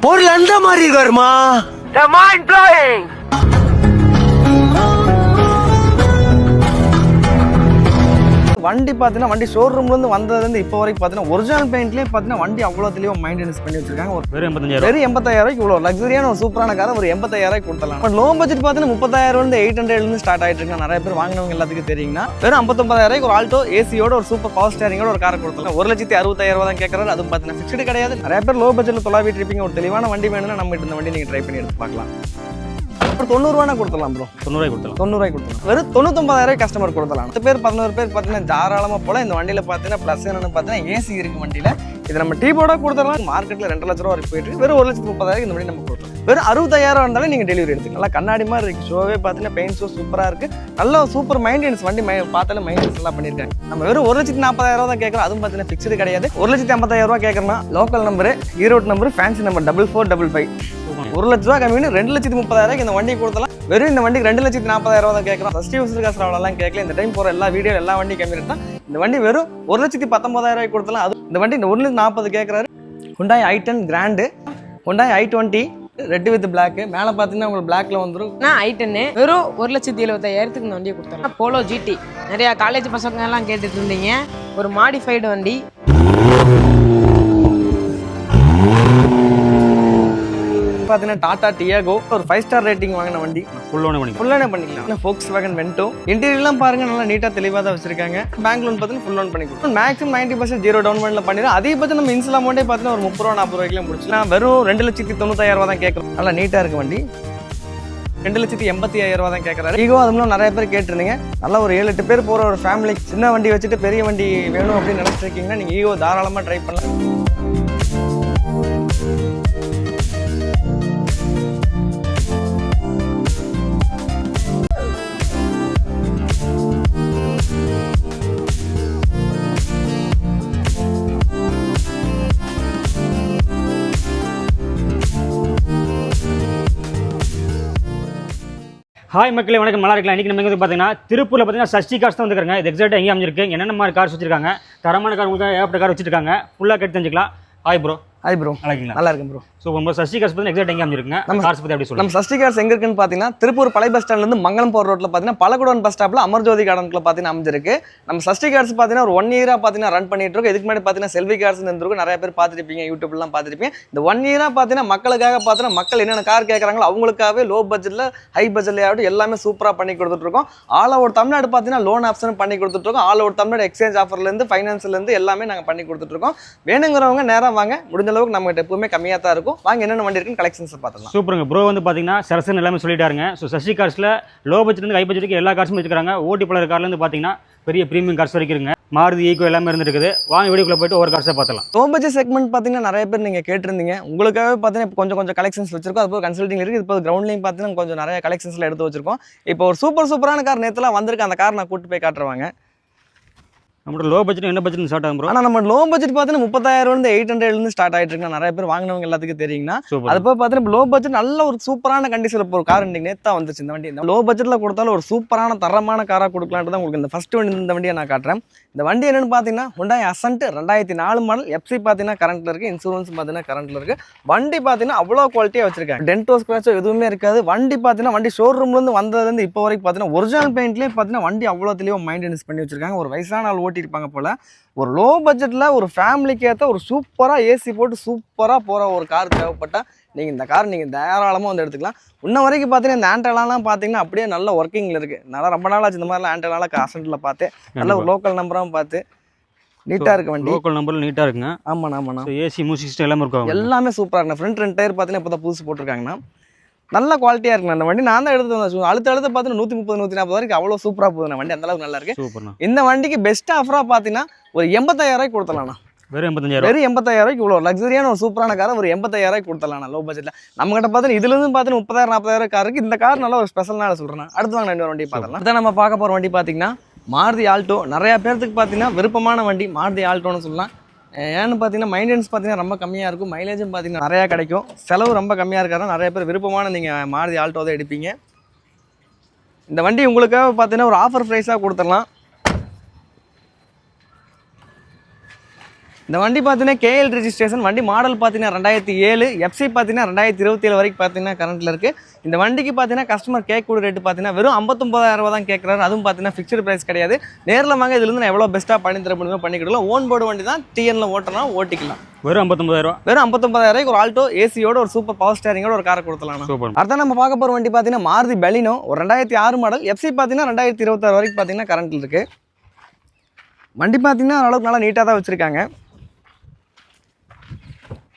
பொருள் அந்த மாதிரி இருக்காருமா? வண்டி பார்த்தீங்கன்னா வண்டி ஷோரூம்லேருந்து வந்ததுலேருந்து இப்போ வரைக்கும் பார்த்தீங்கன்னா ஒரிஜினல் பெயிண்ட்லேயே பார்த்தீங்கன்னா வண்டி அவ்வளோ தெளிவாக மெயின்டெனன்ஸ் பண்ணி வச்சிருக்காங்க. ஒரு வெறும் எண்பத்தஞ்சாயிரம் வெறும் எண்பத்தாயிரம் இவ்வளோ லக்ஸரியான ஒரு சூப்பரான காரை ஒரு எண்பத்தாயிரம் கொடுத்தலாம் இப்போ லோ பட்ஜெட் பார்த்தீங்கன்னா முப்பத்தாயிரம் வந்து எயிட் ஹண்ட்ரட்லேருந்து ஸ்டார்ட் ஆயிட்டு இருக்கு. நிறைய பேர் வாங்கினவங்க எல்லாத்துக்கும் தெரியுங்கன்னா வெறும் ஐம்பத்தொம்பதாயிரம் ஒரு ஆல்டோ ஏசியோட ஒரு சூப்பர் பவர் ஸ்டேரிங்கோட ஒரு காரை கொடுத்தலாம் ஒரு லட்சத்தி அறுபத்தாயிரம் ரூபா தான் கேட்கறாரு அதுவும் பார்த்தீங்கன்னா ஃபிக்ஸ்டு கிடையாது. நிறைய பேர் லோ பட்ஜெட்டில் தொலாவிட்டு இருப்பீங்க. ஒரு தெளிவான வண்டி வேணும்னா நம்ம இந்த வண்டி நீங்கள் ட்ரை பண்ணி எடுத்து பார்க்கலாம். அப்புறம் தொண்ணூறுவானா கொடுத்துடலாம் ப்ரோ தொண்ணூறுவாய் கொடுத்தலாம் தொண்ணூறுவாய் கொடுத்தலாம் வெறும் தொண்ணூத்தொம்பதாயிரம் கஸ்டமர் கொடுத்தலாம் பத்து பேர் பதினோரு பேர் பார்த்தீங்கன்னா தாராளமாக போல இந்த வண்டியில் பார்த்தீங்கன்னா ப்ளஸ் என்னன்னு பார்த்தீங்கன்னா ஏசி இருக்கு வண்டியில். இது நம்ம டீ போர்டாக கொடுத்துடலாம். மார்க்கெட்டில் ரெண்டு லட்ச ரூபா வரைக்கும் போயிட்டு. வெறும் ஒரு லட்சத்து முப்பதாயிரம் இந்த வண்டி நம்ம கொடுத்தோம் வெறும் அறுபத்தாயிரம் இருந்தாலும் நீங்கள் டெலிவரி எடுத்துக்கலாம். நல்லா கண்ணாடி மாதிரி ஷோவே பார்த்தீங்கன்னா பெயிண்ட் ஷோ சூப்பராக இருக்கு. நல்ல சூப்பர் மெயின்டெனன்ஸ் வண்டி மை பார்த்தாலும் மெயின்டெனன்ஸ் எல்லாம் பண்ணியிருக்காங்க. நம்ம வெறும் ஒரு லட்சத்தி நாற்பதாயிரம் ரூபா தான் கேட்குறோம். அதுவும் பார்த்தீங்கன்னா ஃபிக்ஸ்டு கிடையாது. ஒரு லட்சத்தி ஐம்பத்தாயிரம் ரூபா கேட்குறோம்னா local number Erode number fancy number double four double five ஒரு லட்ச ரூபா கம்மி ரெண்டு லட்சத்தி முப்பதாயிரம் இந்த வண்டி கொடுத்தலாம். வெறும் இந்த வண்டிக்கு ரெண்டு லட்சத்தி நாற்பதாயிரம் தான் கேட்கலாம் ஃபஸ்ட் யூஸ் காசு அவ்வளோலாம் கேட்கல. இந்த டைம் போகிற எல்லா வீடியோ எல்லா வண்டி கம்மி தான். இந்த வண்டி வெறும் ஒரு லட்சத்தி பத்தொன்பதாயிரம் ரூபாய் கொடுத்தலாம். அது இந்த வண்டி இந்த ஒரு லட்சத்தி நாற்பது கேட்குறாரு. Hyundai i ten grand Hyundai i twenty red with black மேலே பார்த்தீங்கன்னா உங்களுக்கு பிளாக்ல வந்துடும் நான் டென்னு வெறும் ஒரு லட்சத்தி எழுபத்தாயிரத்துக்கு இந்த வண்டியை கொடுத்தேன். போலோ ஜிடி நிறையா காலேஜ் பசங்க எல்லாம் கேட்டுட்டு இருந்தீங்க. ஒரு மாடிஃபைடு வண்டி. பார்த்தீங்கன்னா டாடா டியாகோ ஒரு ஃபைவ் ஸ்டார் ரேட்டிங் வாங்கின வண்டி. ஃபுல் லோனே பண்ணிக்கலாம். ஃபுல்லானே பண்ணிக்கலாம். ஃபோக்ஸ் வேகன் வென்டோ இன்டீரியர்லாம் பாருங்க நல்லா நீட்டாக தெளிவாக தான் வச்சிருக்காங்க. பேங்க் லோன் பார்த்தீங்கன்னா ஃபுல் லோன் பண்ணி கொடுக்கும் maximum ninety percent zero down பேமெண்ட்ல பண்ணிடும் அதிகபட்சம் நம்ம இன்சல் அமௌண்ட்டே பார்த்தீங்கன்னா ஒரு முப்பது ரூபா நாற்பது ரூபாய்க்குலாம் முடிச்சலாம் வெறும் ரெண்டு லட்சத்தி தொண்ணூத்தாயிரம் ரூபா தான் கேட்குறோம் நல்லா நீட்டாக இருக்கு வண்டி. ரெண்டு லட்சத்தி எண்பத்தி ஐயாயிரம் ரூபா தான் கேட்குறாரு. ஈகோ அதுவும் நிறைய பேர் கேட்டிருந்தீங்க. நல்லா ஒரு ஏழு எட்டு பேர் போகிற ஒரு ஃபேமிலி சின்ன வண்டி வச்சுட்டு பெரிய வண்டி வேணும் அப்படின்னு நினச்சிருக்கீங்கன்னா நீங்கள் ஈகோ தாராளமாக ட்ரை பண்ணலாம். ஹாய் மக்களே வணக்கம். நல்லா இருக்கலாம் இன்றைக்கி நம்ம வந்து பார்த்தீங்கன்னா திருப்பூரில் பார்த்தீங்கன்னா சஷ்டி கார்ஸ் தான் வந்துருக்காங்க. இது எக்ஸாக்டாக எங்கே அமைஞ்சிருக்கு என்னென்ன மாதிரி கார்ஸ் வச்சிருக்காங்க தரமான கார் உங்களுக்கு ஏகப்பட்ட கார் வச்சிருக்காங்க. ஃபுல்லாக கேட்டு தெரிஞ்சுக்கலாம். ஹாய் ப்ரோ ஹாய் ப்ரோ நல்லா இருக்கேன் ப்ரோ ஸோ நம்ம சஷ்டி கார்ஸ் பார்த்தீங்கன்னா எக்ஸாக்ட் எங்கே அமைஞ்சிருக்குங்க? நம்ம கார்ஸ் பற்றி அப்படி நம்ம சஷ்டி கார்ஸ் எங்க இருக்குன்னு பார்த்தீங்கன்னா திருப்பூர் பழைய பஸ் ஸ்டாண்ட்லேருந்து மங்களம் போகிற ரோட்டில் பார்த்தீங்கன்னா பழகுடன் பஸ் ஸ்டாப்பில் அமர்ஜோதி கார்டனுக்குள்ள பார்த்தீங்கன்னா அமைஞ்சிருக்கு. நம்ம சஷ்டி கார்ஸ் பார்த்தீங்கன்னா ஒரு ஒன் இயராக பார்த்தீங்கன்னா ரன் பண்ணிட்டு இருக்கோம். இதுக்கு முன்னாடி பார்த்தீங்கன்னா செல்வி கார்ஸ் இருந்திருக்கும். நிறைய பேர் பார்த்துருப்பீங்க யூடியூப்லாம் பார்த்துருப்பீங்க. இந்த ஒன் இயராக பார்த்தீங்கன்னா மக்களுக்காக பார்த்தீங்கன்னா மக்கள் என்னென்ன கார் கேட்குறாங்களோ அவங்களுக்காகவே லோ பட்ஜெட்டில் ஹை பட்ஜெட்லையாகட்டும் எல்லாமே சூப்பராக பண்ணி கொடுத்துட்ருக்கோம் ஆல் ஓவர் தமிழ்நாடு பார்த்தீங்கன்னா லோன் ஆப்ஷன் பண்ணி கொடுத்துட்ருக்கோம் ஆல் ஓவர் தமிழ்நாடு எக்ஸ்சேஞ்ச் ஆஃபர்லேருந்து ஃபைனான்ஸ்லேருந்து எல்லாமே நாங்கள் பண்ணி கொடுத்துட்ருக்கோம் வேணுங்கிறவங்க நேராக வாங்க. முடிஞ்ச அளவுக்கு நம்மகிட்ட எப்பவுமே கம்மியாக தான் இருக்கும். வாங்க என்னென்ன வண்டி இருக்குன்னு கலெக்ஷன்ஸை பார்த்துக்கலாம். சூப்பருங்க. ப்ரோ வந்து பார்த்தீங்கன்னா சரசன் எல்லாமே சொல்லிட்டாருங்க. ஸோ சஷ்டி கார்ஸில் லோ பட்ஜெட்லேருந்து ஹை பட்ஜெட்டுக்கு எல்லா கார்ஸும் வச்சுக்கிறாங்க ஓட்டி பலர் கார்லேருந்து பார்த்தீங்கன்னா பெரிய ப்ரீமியம் கார்ஸ் வரைக்கும் இருக்குங்க. மாருதி ஈக்கோ எல்லாமே இருந்துருக்குது. வாங்க வீடியோக்குள்ளே போயிட்டு ஒரு கார்ஸை பார்த்துலாம் பட்ஜெட் செக்மெண்ட் பார்த்தீங்கன்னா நிறைய பேர் நீங்கள் கேட்டிருந்தீங்க. உங்களுக்காகவே பார்த்தீங்கன்னா இப்போ கொஞ்சம் கொஞ்சம் கலெக்ஷன்ஸ் வச்சிருக்கோம். அது போக கன்சல்டிங் இருக்குது. இப்போ கிரவுண்ட்லையும் பார்த்தீங்கன்னா கொஞ்சம் நிறைய கலெக்ஷன்ஸ்ல எடுத்து வச்சிருக்கோம். இப்போ ஒரு சூப்பர் சூப்பரான கார் நேற்றுலாம் வந்திருக்கு. அந்த கார் நான் கூட்டு போய் காட்டுருவாங்க நம்மளோட லோ பட்ஜெட் என்ன பட்ஜெட் ஸ்டார்ட் ஆகும் ஆனால் நம்ம லோ பட்ஜெட் பார்த்தீங்கன்னா முப்பத்தாயிரம் இருந்து எயிட் ஹண்ட்ரட்லேருந்து ஸ்டார்ட் ஆயிட்டு இருக்கு நிறைய பேர் வாங்கினவங்க எல்லாத்துக்கும் தெரியுங்கன்னா அது போய் பார்த்தீங்கன்னா லோ பட்ஜெட் நல்ல ஒரு சூப்பரான கண்டிஷனில் இப்போ ஒரு கார் இன்னைக்கு நேத்தா வந்துச்சு இந்த வண்டி லோ பட்ஜெட்டில் கொடுத்தாலும் ஒரு சூப்பரான தரமான காராக கொடுக்கலான்ட்டு தான் உங்களுக்கு இந்த ஃபர்ஸ்ட் வண்டி இந்த வண்டியை நான் காட்டுறேன். இந்த வண்டி என்னன்னு பார்த்தீங்கன்னா ஹுண்டாய் அசன்ட் ரெண்டாயிரத்தி நாலு மாடல் எஃப்சி பார்த்தீங்கன்னா கரண்ட்டில் இருக்குது இன்சூரன்ஸ் பார்த்தீங்கன்னா கரண்ட்டில் இருக்குது வண்டி பார்த்தீங்கன்னா அவ்வளோ குவாலிட்டியாக வச்சிருக்காங்க. டென்டோ ஸ்க்ராச்சோ எதுவுமே இருக்காது. வண்டி பார்த்தீங்கன்னா வண்டி ஷோரூம்லேருந்து வந்ததுலேருந்து இப்போ வரைக்கும் பார்த்தீங்கன்னா ஒரிஜினல் பெயிண்ட்லேயே பார்த்தீங்கன்னா வண்டி அவ்வளோ தெளிவாக மெயின்டெனன்ஸ் பண்ணி வச்சிருக்காங்க. ஒரு வயசான ஆள் ஓட்டியிருப்பாங்க போல். ஒரு லோ பட்ஜெட்டில் ஒரு ஃபேமிலிக்கு ஏற்ற ஒரு சூப்பராக ஏசி போட்டு சூப்பராக போகிற ஒரு கார் தேவைப்பட்டால் நீங்கள் இந்த கார் நீங்கள் தாராளமாக வந்து எடுத்துக்கலாம். இன்ன வரைக்கும் பார்த்தீங்கன்னா இந்த ஆண்டலாலாம் பார்த்தீங்கன்னா அப்படியே நல்ல ஒர்க்கிங்கில் இருக்குது நல்லா ரொம்ப நாள் ஆச்சு இந்த மாதிரிலாம் ஆண்டலாலாம் அசன்ட்டில் பார்த்து நல்ல ஒரு லோக்கல் நம்பராகவும் பார்த்து நீட்டாக இருக்கு வண்டி. லோக்கல் நம்பர் நீட்டாக இருக்குங்க. ஆமாண்ணா ஆமாண்ணா. ஏசி மியூசிக் எல்லாமே இருக்கும் எல்லாமே சூப்பராக இருக்குண்ணா ஃப்ரண்ட் ரெண்டு டயர் பார்த்தீங்கன்னா இப்போ தான் புதுசு போட்டிருக்காங்கண்ணா. நல்ல குவாலிட்டியாக இருக்குண்ணா. அந்த வண்டி நான் தான் எடுத்து வந்தேன். அழுத்த அழுத்த பார்த்தீங்கன்னா நூற்றி முப்பது நூற்றி நாற்பது வரைக்கும் அவ்வளோ சூப்பராக போகுதுண்ணா. வண்டி அந்த அளவுக்கு நல்லா இருக்கு. இந்த வண்டிக்கு பெஸ்ட் ஆஃபராக பார்த்தீங்கன்னா ஒரு எண்பத்தாயிரம் ரூபாய்க்கு கொடுத்துடலாம்ண்ணா. வெறும் எண்பத்தஞ்சாயிரம் வெறும் எண்பத்தாயிரம் ரூபாய்க்கு இவ்வளோ லக்ஸரியான ஒரு சூப்பரான காரை ஒரு எண்பத்தாயிரம் ரூபாய்க்கு கொடுத்துடலாம் லோ பட்ஜெட்டில் நம்ம கிட்ட பார்த்தீங்கன்னா இதுலேருந்து பார்த்தீங்கன்னா முப்பதாயிரம் நாற்பதாயிரம் கார் இருக்கு. இந்த கார் நல்ல ஒரு ஸ்பெஷல்னால சொல்கிறேன் அடுத்து வாங்க இன்னொரு வண்டி பார்த்துலாம் அதான் நம்ம பார்க்க போகிற வண்டி பார்த்தீங்கன்னா மாருதி ஆல்டோ நிறைய பேர்த்துக்கு பார்த்தீங்கன்னா விருப்பமான வண்டி மாருதி ஆல்டோன்னு சொல்லலாம். ஏன்னு பார்த்தீங்கன்னா மைண்டன்ஸ் பார்த்தீங்கன்னா ரொம்ப கம்மியாக இருக்கும். மைலேஜும் பார்த்தீங்கன்னா நிறையா கிடைக்கும். செலவு ரொம்ப கம்மியாக இருக்காரு நிறைய பேர் விருப்பமான நீங்கள் மாறுதி ஆல்டோ தான் எடுப்பீங்க. இந்த வண்டி உங்களுக்காக பார்த்தீங்கன்னா ஒரு ஆஃபர் ப்ரைஸாக கொடுத்துடலாம். இந்த வண்டி பார்த்தீங்கன்னா கேஎல் ரெஜிஸ்ட்ரேஷன் வண்டி மாடல் பார்த்தீங்கன்னா ரெண்டாயிரத்தி ஏழு எஃப்சி பார்த்தீங்கன்னா ரெண்டாயிரத்தி இருபத்தி ஏழு வரைக்கும் பார்த்தீங்கன்னா கரண்ட்டில் இருக்குது இந்த வண்டிக்கு பார்த்தீங்கன்னா கஸ்டமர் கேட்கக்கூடிய ரேட்டு பார்த்தீங்கன்னா வெறும் ஐம்பத்தொம்பதாயிரம் ரூபா தான் கேட்குறாரு அதுவும் பார்த்தீங்கன்னா ஃபிக்ஸ்டு ப்ரைஸ் கிடையாது. நேரில் வாங்க இதுலேருந்து நான் எவ்வளோ பெஸ்ட்டாக பண்ணி தர முடியுமோ பண்ணி கொடுக்கலாம். ஓன் போர்டு வண்டி தான் டிஎன்ல ஓட்டலாம் ஓட்டிக்கலாம். வெறும் ஐம்பத்தொம்பதாயிரம் வெறும் ஐம்பத்தொம்பதாயிரம் ஒரு ஆல்டோ ஏசியோட ஒரு சூப்பர் பவர் ஸ்டேரிங்கோட ஒரு காரை கொடுத்தலாம் சூப்பர். அடுத்த நம்ம பார்க்க போகிற வண்டி பார்த்தீங்கன்னா மாருதி பெலினோ ஒரு ரெண்டாயிரத்தி ஆறு மாடல் எஃப்சி பார்த்தீங்கன்னா ரெண்டாயிரத்தி இருபத்தாறு வரைக்கும் பார்த்தீங்கன்னா கரண்ட்டில் இருக்குது வண்டி பார்த்தீங்கன்னா ஓரளவுக்கு நல்லா நீட்டாக தான் வச்சுருக்காங்க.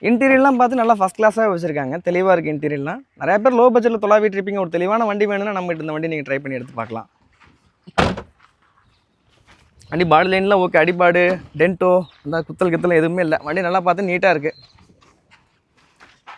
இன்டீரியர்லாம் பார்த்து நல்லா ஃபஸ்ட் கிளாஸாக வச்சுருக்காங்க. தெளிவாக இருக்குது இன்டீரியர்லாம் நிறைய பேர் லோ பட்ஜெட்டில் தொலாவிட்டு இருப்பீங்க. ஒரு தெளிவான வண்டி வேணும்னா நம்ம இந்த வண்டி நீங்கள் ட்ரை பண்ணி எடுத்து பார்க்கலாம். வண்டி பாடி லைன்லாம் ஓகே அடிபாடு டென்ட்டோ இந்த குத்தல் கித்தல் எதுவுமே இல்லை. வண்டி நல்லா பார்த்து நீட்டாக இருக்குது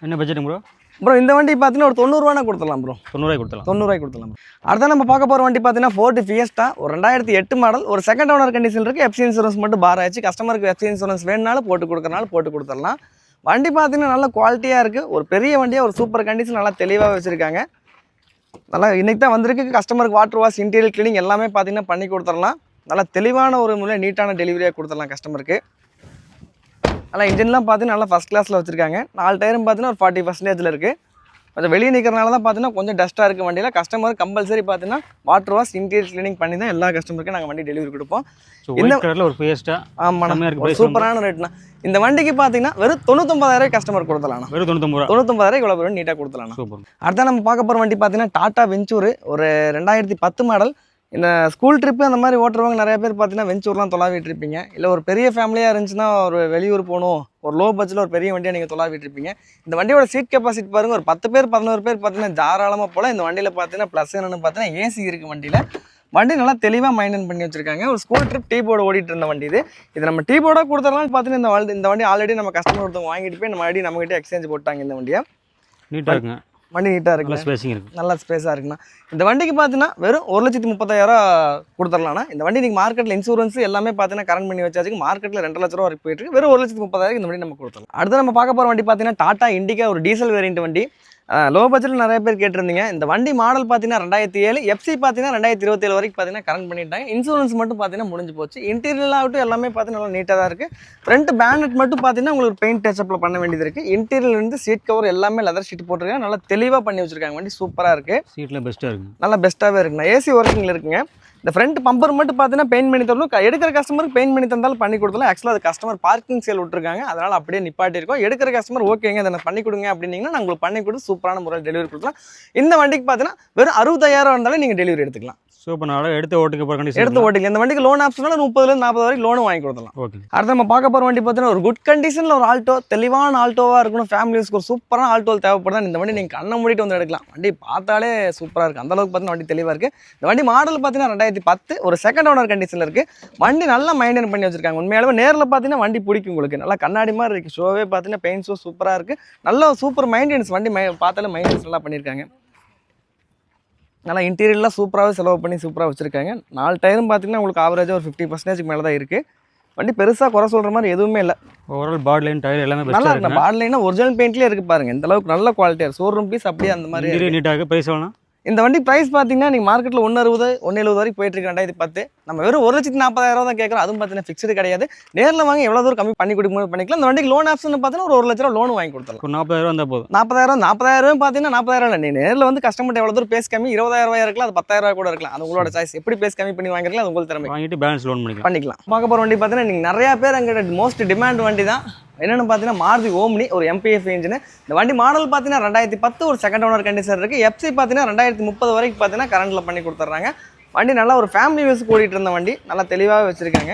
என்ன பட்ஜெட் ப்ரோ ப்ரோ இந்த வண்டி பார்த்தீங்கன்னா ஒரு தொண்ணூறுவானா கொடுத்துடலாம் ப்ரோ தொண்ணூறுவாய் கொடுத்தலாம் தொண்ணூறுவாய்க்கு கொடுத்துடலாம் அடுத்த நம்ம பார்க்க போகிற வண்டி பார்த்தீங்கன்னா ஃபோர்டு ஃபியஸ்டா ஒரு ரெண்டாயிரத்தி எட்டு மாடல் ஒரு செகண்ட் ஓனர் கண்டிஷன் இருக்குது எஃப்சி இன்சூரன்ஸ் மட்டும் பார் ஆச்சு. கஸ்டமருக்கு எஃப்சி இன்சூரன்ஸ் வேணுனாலும் போட்டு கொடுக்கறனால போட்டு கொடுத்துடலாம். வண்டி பார்த்தீங்கன்னா நல்ல குவாலிட்டியாக இருக்குது ஒரு பெரிய வண்டியாக ஒரு சூப்பர் கண்டிஷன் நல்லா தெளிவாக வச்சுருக்காங்க. நல்லா இன்றைக்கி தான் வந்திருக்கு. கஸ்டமருக்கு வாட்டர் வாஷ் இன்டீரியர் க்ளீனிங் எல்லாமே பார்த்தீங்கன்னா பண்ணி கொடுத்துடலாம். நல்லா தெளிவான ஒரு முறையில் நீட்டான டெலிவரியாக கொடுத்துடலாம் கஸ்டமருக்கு நல்லா இன்ஜின்லாம் பார்த்தீங்கன்னா நல்லா ஃபஸ்ட் கிளாஸில் வச்சுருக்காங்க. நாலு டயரும் பார்த்தீங்கன்னா ஒரு ஃபார்ட்டி பர்சன்டேஜில் இருக்குது கொஞ்சம் வெளியே நிற்கிறனால தான் பார்த்தீங்கன்னா கொஞ்சம் டஸ்ட்டாக இருக்குது வண்டியில் கஸ்டமர் கம்பல்சரி பார்த்தீங்கன்னா வாட்டர் வாஷ் இன்டீரியர் க்ளீனிங் பண்ணி தான் எல்லா கஸ்டமருக்கும் நாங்கள் வண்டி டெலிவரி கொடுப்போம். கலரில் ஒரு பேஸ்ட்டாக இருக்கு price சூப்பரான ரேட்னா இந்த வண்டிக்கு பார்த்தீங்கன்னா வெறும் தொண்ணூத்தொம்பதாயிரம் கஸ்டமர் கொடுத்தலாம்ண்ணா வெறும் தொண்ணூத்தொம்பது தொண்ணூத்தொம்பதாயிரம் இவ்வளோ பேரும் நீட்டாக கொடுத்தலாம்ண்ணா சூப்பர். அடுத்த நம்ம பார்க்க போகிற வண்டி பார்த்தீங்கன்னா டாடா வெஞ்சூர் ஒரு ரெண்டாயிரத்தி பத்து மாடல் இந்த ஸ்கூல் ட்ரிப்பு அந்த மாதிரி ஓட்டுறவங்க நிறைய பேர் பார்த்தீங்கன்னா வெஞ்சூர்லாம் தொலாவிட்டு இருப்பீங்க. இல்லை ஒரு பெரிய ஃபேமிலியாக இருந்துச்சுன்னா ஒரு வெளியூர் போகணும். ஒரு லோ பட்ஜெட்டில் ஒரு பெரிய வண்டியாக நீங்கள் தொலாவிட்டு இருப்பீங்க. இந்த வண்டியோட சீட் கெப்பாசிட்டி பாருங்கள் ஒரு பத்து பேர் பதினோரு பேர் பார்த்தீங்கன்னா தாராளமாக போல இந்த வண்டியில் பார்த்தீங்கன்னா ப்ளஸ் என்னென்னு பார்த்தீங்கன்னா ஏசி இருக்குது வண்டியில். வண்டி நல்லா தெளிவாக மெயின்டைன் பண்ணி வச்சிருக்காங்க. ஒரு ஸ்கூல் ட்ரிப் டீ போர்டு ஓடிட்டு இருந்த வண்டி இது. இது நம்ம டீ போர்டாக கொடுத்தறனால பார்த்தீங்கன்னா இந்த வண்டி இந்த வண்டி ஆல்ரெடி நம்ம கஸ்டமர் ஒருத்தவங்க வாங்கிட்டு போய் நம்ம ஆல்ரெடி நம்மகிட்ட எக்ஸ்சேஞ்ச் போட்டாங்க இந்த வண்டியை. நீட்டாக இருக்குங்க. வண்டி நீட்டாக இருக்கு நல்லா ஸ்பேசிங் இருக்குது நல்ல ஸ்பேஸாக இருக்குண்ணா. இந்த வண்டிக்கு பார்த்தீங்கன்னா வெறும் ஒரு லட்சத்தி முப்பத்தாயிரம் கொடுத்துடலாம்ண்ணா இந்த வண்டி நீங்கள் மார்க்கெட்டில் இன்சூரன்ஸ் எல்லாமே பார்த்தீங்கன்னா கரண்ட் பண்ணி வச்சாச்சுக்கு மார்க்கெட்டில் ரெண்டு லட்ச ரூபா வரைக்கும் போயிட்டு இருக்கு. வெறும் ஒரு லட்சத்தி முப்பதாயிரம் இந்த வண்டி நம்ம கொடுத்துடலாம் அடுத்து நம்ம பார்க்க போகிற வண்டி பார்த்தீங்கன்னா டாடா இண்டிகா ஒரு டீசல் வேரியன்ட் வண்டி. லோ பட்ஜெட்டில் நிறைய பேர் கேட்டிருந்தீங்க. இந்த வண்டி மாடல் பார்த்தீங்கன்னா ரெண்டாயிரத்தி ஏழு எஃப்சி பார்த்தீங்கன்னா ரெண்டாயிரத்தி இருபத்தேழு வரைக்கும் பார்த்தீங்கன்னா கரண்ட் பண்ணிட்டாங்க. இன்சூரன்ஸ் மட்டும் பார்த்தீங்கன்னா முடிஞ்சு போச்சு. இன்டீரியர் ஆகட்டும் எல்லாமே பார்த்தீங்கன்னா நல்லா நீட்டாக தான் இருக்குது ஃப்ரண்ட் பேனட் மட்டும் பார்த்தீங்கன்னா உங்களுக்கு பெயிண்ட் டச்சப்பில் பண்ண வேண்டியது இருக்குது இன்டீரியர் இருந்து சீட் கவர் எல்லாமே லெதர் ஷீட் போட்டிருக்காங்க. நல்லா தெளிவாக பண்ணி வச்சிருக்காங்க. வண்டி சூப்பராக இருக்குது சீட்டில் பெஸ்ட்டாக இருக்குங்க. நல்லா பெஸ்ட்டாகவே இருக்குண்ணா ஏசி ஒர்க்கிங்கில் இருக்குங்க. இந்த ஃப்ரண்ட் பம்பர் மட்டும் பார்த்தீங்கன்னா பெயிண்ட் பண்ணி தரணும். எடுக்கிற கஸ்டமருக்கு பெயிண்ட் பண்ணி தந்தாலும் பண்ணி கொடுத்தலாம் ஆக்சுவலாக அது கஸ்டமர் பார்க்கிங் சேல் விட்டுருக்காங்க. அதனால் அப்படியே நிப்பாட்டிருக்கோம் எடுக்கிற கஸ்டமர் ஓகேங்க அதை பண்ணி கொடுங்க அப்படின்னீங்கன்னா நான் உங்களுக்கு பண்ணி கொடுத்து சூப்பரான முறையில் டெலிவரி கொடுக்கலாம். இந்த வண்டிக்கு பார்த்தீங்கன்னா வெறும் அறுபதாயிரம் இருந்தாலும் நீங்கள் டெலிவரி எடுத்துக்கலாம். சூப்பர். நாள எடுத்து ஓட்டுக்கு போகிற கண்டிஷன் எடுத்து ஓட்டிக்கலாம் இந்த வண்டிக்கு லோன் ஆப்ஷனால முப்பதுலேருந்து நாற்பது வரைக்கும் லோனும் வாங்கி கொடுக்கலாம் ஓகே அடுத்து நம்ம பார்க்க போகிற வண்டி பார்த்தீங்கன்னா ஒரு குட் கண்டிஷனில் ஒரு ஆல்டோ தெளிவான ஆல்டோவாக இருக்கணும். ஃபேமிலி யூஸ்க்கு ஒரு சூப்பரான ஆல்டோ தேவைப்படுதா இந்த வண்டி நீங்கள் கண்ணை மூடிட்டு வந்து எடுக்கலாம். வண்டி பார்த்தாலே சூப்பராக இருக்குது அந்த அளவுக்கு பார்த்தீங்கன்னா வண்டி தெளிவாக இருக்குது இந்த வண்டி மாடல் பார்த்தீங்கன்னா ரெண்டாயிரத்தி பத்து ஒரு செகண்ட் ஓனர் கண்டிஷனில் இருக்குது வண்டி நல்லா மெயின்டைன் பண்ணி வச்சிருக்காங்க. உண்மையாலுமே நேரில் பார்த்தீங்கன்னா வண்டி பிடிக்கும் உங்களுக்கு. நல்லா கண்ணாடி மாதிரி இருக்குது ஷோவே பார்த்தீங்கன்னா பெயிண்ட் ஷோ சூப்பராக இருக்குது நல்ல சூப்பர் மெயின்டெனன்ஸ் வண்டி பார்த்தாலே மெயின்டெனன்ஸ் நல்லா பண்ணியிருக்காங்க. நல்லா இன்டீரியர்லாம் சூப்பராகவே செலவு பண்ணி சூப்பராக வச்சுருக்காங்க. நாலு டயரும் பார்த்தீங்கன்னா உங்களுக்கு ஆவரேஜாக ஒரு ஃபிஃப்டி பர்சன்டேஜ் மேலே தான் இருக்குது வண்டி பெருசாக குறை சொல்கிற மாதிரி எதுவுமே இல்லை. ஓவரால் பாடி லைன் டயர் எல்லாமே நல்லா இருக்கு இருக்குங்க பாட்லைனா ஒரிஜினல் பெயிண்ட்லேயே இருக்குது பாருங்க. இந்த அளவுக்கு நல்ல குவாலிட்டியாக ஷோரூம் பீஸ் அப்படியே அந்த மாதிரி நீட்டாக ப்ரைஸ் இந்த வண்டி ப்ரைஸ் பார்த்தீங்கன்னா நீங்கள் மார்க்கெட்டில் ஒன்று அறுபது ஒன்று எழுபது வரைக்கும் போயிட்டு இருக்கு ரெண்டாயிரத்தி பத்து. நம்ம வெறும் ஒரு லட்சத்தி நாற்பதாயிரம் தான் கேட்குறோம். அதுவும் பார்த்தீங்கன்னா ஃபிக்ஸ்டு கிடையாது. நேரில் வாங்கி எவ்வளோ தூரம் கம்மி பண்ணி கொடுக்க பண்ணிக்கலாம். இந்த வண்டிக்கு லோன் ஆப்ஷன் பார்த்தீங்கன்னா ஒரு ஒரு லட்ச ரூபா லோன் வாங்கி கொடுத்துடலாம். ஒரு நாற்பதாயிரம் இருந்தால் போதும். நாற்பதாயிரம் நாற்பதாயிரம் பார்த்தீங்கன்னா நாற்பதாயிரம் இல்லை. நீ நேரில் வந்து கஸ்டமர் எவ்வளோ தூரம் பேஸ் கம்மி இருபதாயிரம் ரூபாய் இருக்கலாம். அது பத்தாயிரம் ரூபாய் கூட இருக்கலாம். அது உங்களோட சாய்ஸ் எப்படி பேஸ் கம்மி பண்ணி வாங்கிருக்கலாம் அது உங்களுக்கு திறமை. வாங்கிட்டு பேலன்ஸ் லோன் பண்ணிக்கலாம். பண்ணிக்கலாம். பார்க்க போகிற வண்டி பார்த்தீங்கன்னா நீங்கள் நிறையா பேர் அங்கே மோஸ்ட் டிமாண்ட் வண்டி தான். என்னென்னு பார்த்தீங்கன்னா மாருதி ஓம்னி ஒரு எம்பிஎஃப் இன்ஜின் இந்த வண்டி மாடல் பார்த்தீங்கன்னா ரெண்டாயிரத்தி பத்து ஒரு செகண்ட் ஓனர் கண்டிஷன் இருக்குது எஃப்சி பார்த்தீங்கன்னா ரெண்டாயிரத்தி முப்பது வரைக்கும் பார்த்தீங்கன்னா கரண்ட்டில் பண்ணி கொடுத்துட்றாங்க வண்டி நல்லா ஒரு ஃபேமிலி யூஸ் ஓடிட்டு இருந்த வண்டி. நல்லா தெளிவாகவே வச்சுருக்காங்க.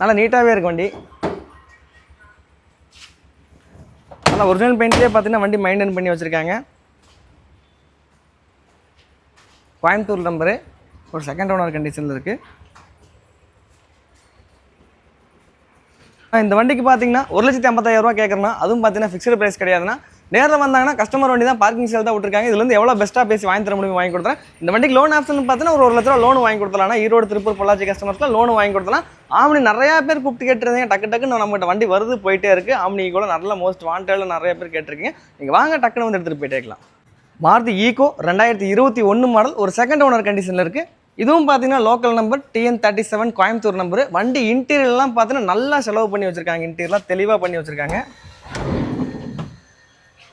நல்லா நீட்டாகவே இருக்கு வண்டி. நல்லா ஒரிஜினல் பெயிண்ட்லேயே பார்த்தீங்கன்னா வண்டி மெயின்டைன் பண்ணி வச்சுருக்காங்க. கோயம்புத்தூர் நம்பரு ஒரு செகண்ட் ஓனர் கண்டிஷனில் இருக்குது இந்த வண்டிக்கு பார்த்தீங்கன்னா ஒரு லட்சத்தி ஐம்பத்தாயிரம் ரூபா கேட்குறேன்னா அதுவும் பார்த்தீங்கன்னா ஃபிக்ஸ்டு ப்ரைஸ் கிடையாதுன்னா நேரில் வந்தாங்கன்னா கஸ்டமர் வண்டி தான் பார்க்கிங் சேல் தான் விட்டுருக்காங்க. இதுலேருந்து எவ்வளோ பெஸ்ட்டாக பேசி வாங்கி தர முடியும் வாங்கி கொடுத்துறேன். இந்த வண்டிக்கு லோன் ஆப்ஷன் பார்த்தீங்கன்னா ஒரு ஒரு லட்ச ரூபா லோன் வாங்கி கொடுத்தலாம் ஈரோடு திருப்பூர் பொள்ளாச்சி கஸ்டமர்ஸ்லாம் லோன் வாங்கி கொடுத்தலாம் ஆம்னி நிறையா பேர் கூப்பிட்டு கேட்டிருந்தீங்க. டக்கு டக்குன்னு நம்மகிட்ட வண்டி வருது போயிட்டே இருக்குது ஆம்னி கூட நல்ல மோஸ்ட் வாண்டடில் நிறைய பேர் கேட்டிருக்கீங்க. நீங்கள் வாங்க டக்குன்னு வந்து எடுத்துகிட்டு போயிட்டே இருக்கலாம். மாருதி ஈகோ ரெண்டாயிரத்தி இருபத்தி ஒன்று மாடல் ஒரு செகண்ட் ஓனர் கண்டிஷனில் இருக்குது இதுவும் பார்த்தீங்கன்னா local number TN thirty seven Coimbatore number வண்டி இன்டீரியர்லாம் பார்த்தீங்கன்னா நல்லா செலவு பண்ணி வச்சுருக்காங்க. இன்டீரியர்லாம் தெளிவாக பண்ணி வச்சுருக்காங்க.